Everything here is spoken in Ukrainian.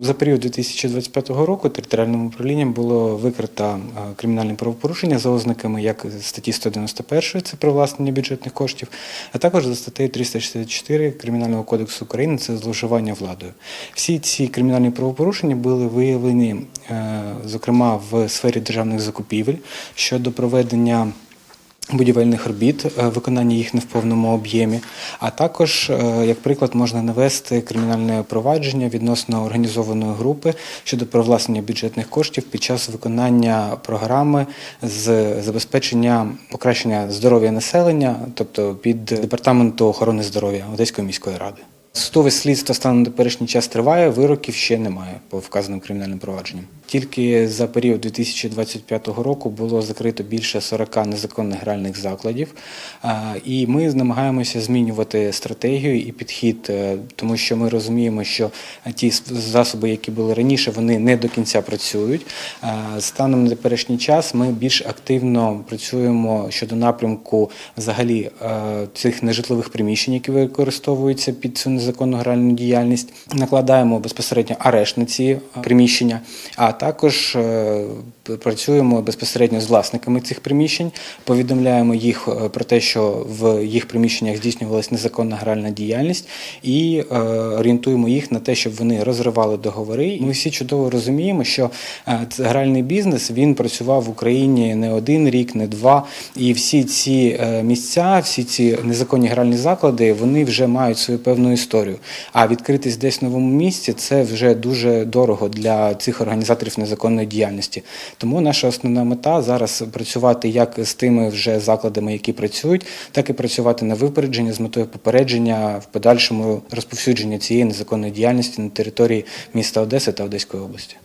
За період 2025 року територіальним управлінням було викрито е, кримінальне правопорушення за ознаками як статті 191 це привласнення бюджетних коштів, а також за статтею 364 Кримінального кодексу України це зловживання владою. Всі ці кримінальні правопорушення були виявлені, е, зокрема, в сфері державних закупівель щодо проведення будівельних робіт, е, виконання їх не в повному об'ємі. А також, е, як приклад, можна навести кримінальне провадження відносно організованої групи щодо привласнення бюджетних коштів під час виконання програми з забезпечення покращення здоров'я населення, тобто під департаменту охорони здоров'я Одеської міської ради. Судове слідство станом на теперішній час триває, вироків ще немає по вказаним кримінальним провадженням. Тільки за період 2025 року було закрито більше 40 незаконних гральних закладів, і ми намагаємося змінювати стратегію і підхід, е, тому що ми розуміємо, що ті засоби, які були раніше, вони не до кінця працюють. Станом на теперішній час ми більш активно працюємо щодо напрямку взагалі е, цих нежитлових приміщень, які використовуються під цю незаконну гральну діяльність. Накладаємо безпосередньо арешт на ці е, приміщення, а також е, працюємо безпосередньо з власниками цих приміщень, повідомляємо їх е, про те, що в їх приміщеннях здійснювалася незаконна гральна діяльність, і орієнтуємо їх на те, щоб вони розривали договори. Ми всі чудово розуміємо, що гральний бізнес він працював в Україні не один рік, не два. І всі ці місця, всі ці незаконні гральні заклади, вони вже мають свою певну історію. А відкритись десь в новому місці це вже дуже дорого для цих організаторів незаконної діяльності. Тому наша основна мета зараз працювати як з тими вже закладами, які працюють, так і працювати на випередження з метою попередження в подальшому розповсюдження цієї незаконної діяльності на території міста Одеси та Одеської області.